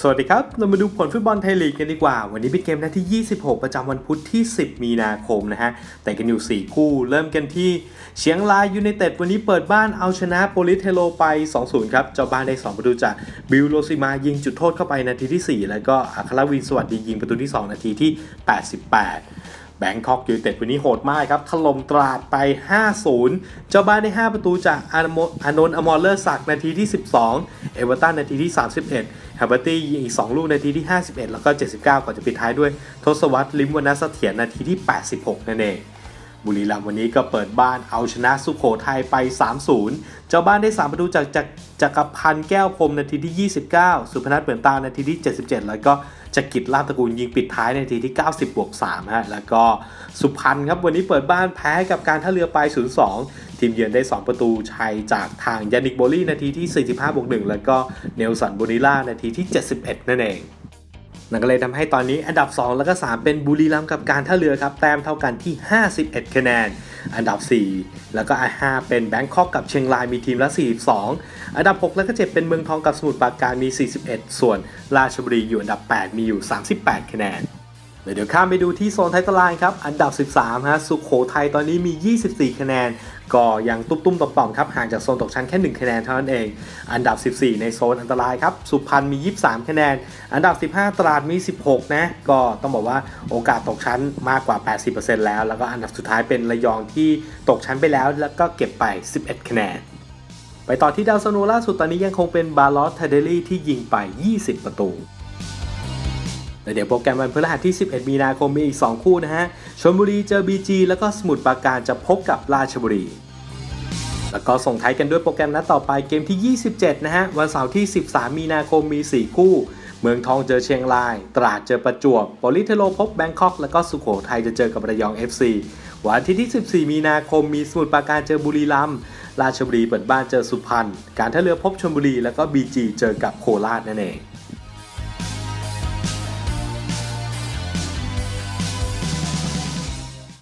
สวัสดีครับ เรามาดูผลฟุตบอลไทยลีกกันดีกว่า วันนี้เป็นเกมนัดที่ 26 ประจำวันพุธที่ 10 มีนาคมนะฮะ แต่กันอยู่ 4 คู่ เริ่มกันที่เชียงรายยูไนเต็ดวันนี้เปิดบ้านเอาชนะโปลิสเทโลไป 2-0 ครับ เจ้าบ้านได้ 2 ประตูจากบิลโลซิมายิงจุดโทษเข้าไปนาทีที่ 4 แล้วก็อัครวินสวัสดียิงประตูที่ 2 นาทีที่ 88 แบงคอกยูเต็ดวันนี้โหดมากครับถล่มตราดไป 5-0 เจ้าบ้านได้ 5 ประตูจากอานนท์อมอลเลอร์สักนาทีที่ 12 เอเวอร์ตันนาทีที่ 31ฮับเบอร์ตี้ยิงอีก 2 ลูกนาทีที่ 51 แล้วก็ 79 ก่อนจะปิดท้ายด้วยทศวรรษลิมวนัสเถียรนาทีที่ 86 นั่นเอง บุรีรัมย์วันนี้ก็เปิดบ้านเอาชนะสุโขทัยไป 3-0 เจ้าบ้านได้ 3 ประตูจากจากจักรพันธ์แก้วพรมนาทีที่ 29 สุพนัทเหมือนตานาทีที่ 77 แล้วก็จักริดลาตระกูลยิงปิดท้ายนาทีที่ 90 บวก3ฮะ แล้วก็สุพรรณครับวันนี้เปิดบ้านแพ้กับการท่าเรือไป 0-2 ทีมเยือนได้ 2 ประตูชัยจากทางยานิกโบลี่นาทีที่ 45บวก1แล้วก็เนลสันโบนิล่านาทีที่ 71 นั่นเอง นั่นก็เลยทำให้ตอนนี้อันดับ 2 แล้วก็ 3 เป็นบุรีรัมย์กับการท่าเรือครับแต้มเท่ากันที่ 51 คะแนน อันดับ 4 แล้วก็อัน5เป็นแบงคอกกับเชียงรายมีทีมละ 42 อันดับ 6 แล้วก็ 7 เป็นเมืองทองกับสมุทรปราการมี 41 ส่วนราชบุรีอยู่อันดับ 8 มีอยู่ 38 คะแนน เดี๋ยวข้ามไปดูที่โซนท้ายตารางครับ อันดับ 13 ฮะ สุขโขทัยตอนนี้มี 24 คะแนน ก็ยังตุ้มๆต่อมๆครับ ห่างจากโซนตกชั้นแค่ 1 คะแนนเท่านั้นเอง อันดับ 14 ในโซนอันตรายครับ สุพรรณมี 23 คะแนน อันดับ 15 ตราดมี 16 นะ ก็ต้องบอกว่าโอกาสตกชั้นมากกว่า 80%แล้ว แล้วก็อันดับสุดท้ายเป็นระยองที่ตกชั้นไปแล้ว แล้วก็เก็บไป 11 คะแนน ไปต่อที่ดาวซโนล่าสุดตอนนี้ยังคงเป็นบาลอสเทเดลี่ที่ยิงไป 20 ประตู แล้วเดี๋ยวโปรแกรมวันพฤหัสที่ 11 มีนาคมมีอีก 2 คู่นะฮะชลบุรีเจอ BG แล้วก็สมุทรปราการจะพบกับราชบุรี แล้วก็ส่งท้ายกันด้วยโปรแกรมนัดต่อไปเกมที่ 27 นะฮะ วันเสาร์ที่ 13 มีนาคมมี 4 คู่ เมืองทองเจอเชียงราย ตราดเจอประจวบโปลิเทโลพบแบงคอกแล้วก็สุโขทัยจะเจอกับระยอง FC วันอาทิตย์ที่ 14 มีนาคมมีสมุทรปราการเจอบุรีรัมย์ราชบุรีเปิดบ้านเจอสุพรรณการท่าเรือพบชลบุรีแล้วก็ BG เจอกับโคราชนั่นเอง